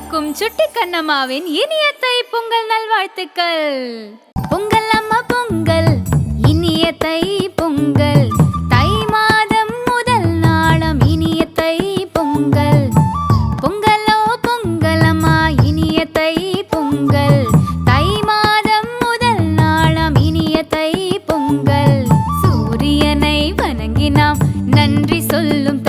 அனைவருக்கும் சுட்டி கண்ணம்மாவின் இனிய தை பொங்கல் நல்வாழ்த்துக்கள். பொங்கல் அம்மா பொங்கல். இனிய தை பொங்கல். தை மாதம் முதல் நாளம் இனிய தை பொங்கல். பொங்கலோ பொங்கல் அம்மா இனிய தை பொங்கல். தை மாதம் முதல் நாளம் இனிய தை பொங்கல். சூரியனை வணங்கினாம் நன்றி சொல்லும்